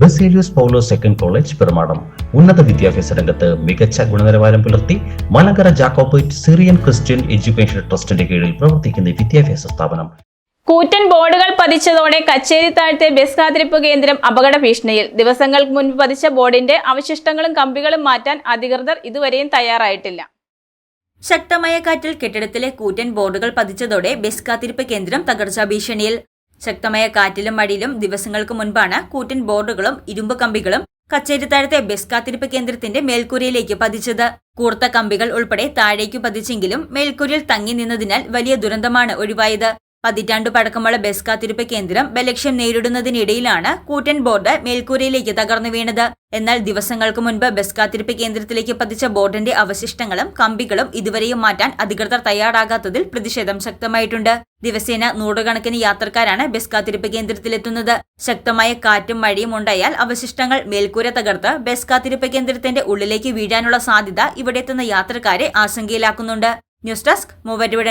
Baselius Paulose second college Perumadam. ഉന്നത വിദ്യാഭ്യാസ രംഗത്ത് മികച്ച ഗുണനിലവാരം പുലർത്തി Malankara Jacobite Syrian Christian education ട്രസ്റ്റിന്റെ കീഴിൽ പ്രവർത്തിക്കുന്ന ഈ വിദ്യാഭ്യാസ സ്ഥാപനം. കൂറ്റൻ ബോർഡുകൾ പതിച്ചതോടെ കച്ചേരി താഴത്തെ ബസ് കാത്തിരിപ്പ് കേന്ദ്രം അപകട ഭീഷണിയിൽ. ദിവസങ്ങൾക്ക് മുൻപ് പതിച്ച ബോർഡിന്റെ അവശിഷ്ടങ്ങളും കമ്പികളും മാറ്റാൻ അധികൃതർ ഇതുവരെയും തയ്യാറായിട്ടില്ല. ശക്തമായ കാറ്റിൽ കെട്ടിടത്തിലെ കൂറ്റൻ ബോർഡുകൾ പതിച്ചതോടെ ബസ് കാത്തിരിപ്പ് കേന്ദ്രം തകർച്ചാ ഭീഷണിയിൽ. ശക്തമായ കാറ്റിലും മടിയിലും ദിവസങ്ങൾക്ക് മുൻപാണ് കൂറ്റൻ ബോർഡുകളും ഇരുമ്പ് കമ്പികളും കച്ചേരിത്താഴത്തെ ബസ് കാത്തിരിപ്പ് കേന്ദ്രത്തിന്റെ മേൽക്കൂരയിലേക്ക് പതിച്ചത്. കൂർത്ത കമ്പികൾ ഉൾപ്പെടെ താഴേക്കു പതിച്ചെങ്കിലും മേൽക്കൂരയിൽ തങ്ങി നിന്നതിനാൽ വലിയ ദുരന്തമാണ് ഒഴിവായത്. പതിറ്റാണ്ടു പഴക്കമുള്ള ബസ് കാത്തിരിപ്പ് കേന്ദ്രം ബലക്ഷ്യം നേരിടുന്നതിനിടയിലാണ് കൂറ്റൻ ബോർഡ് മേൽക്കൂരയിലേക്ക് തകർന്നു വീണത്. എന്നാൽ ദിവസങ്ങൾക്ക് മുൻപ് ബസ് കാത്തിരിപ്പ് കേന്ദ്രത്തിലേക്ക് പതിച്ച ബോർഡിന്റെ അവശിഷ്ടങ്ങളും കമ്പികളും ഇതുവരെയും മാറ്റാൻ അധികൃതർ തയ്യാറാകാത്തതിൽ പ്രതിഷേധം ശക്തമായിട്ടുണ്ട്. ദിവസേന നൂറുകണക്കിന് യാത്രക്കാരാണ് ബസ് കാത്തിരിപ്പ് കേന്ദ്രത്തിലെത്തുന്നത്. ശക്തമായ കാറ്റും മഴയും ഉണ്ടായാൽ അവശിഷ്ടങ്ങൾ മേൽക്കൂര തകർത്ത് ബസ് കാത്തിരിപ്പ് കേന്ദ്രത്തിന്റെ ഉള്ളിലേക്ക് വീഴാനുള്ള സാധ്യത ഇവിടെ എത്തുന്ന യാത്രക്കാരെ ആശങ്കയിലാക്കുന്നുണ്ട്. News desk മൂവറ്റുവിട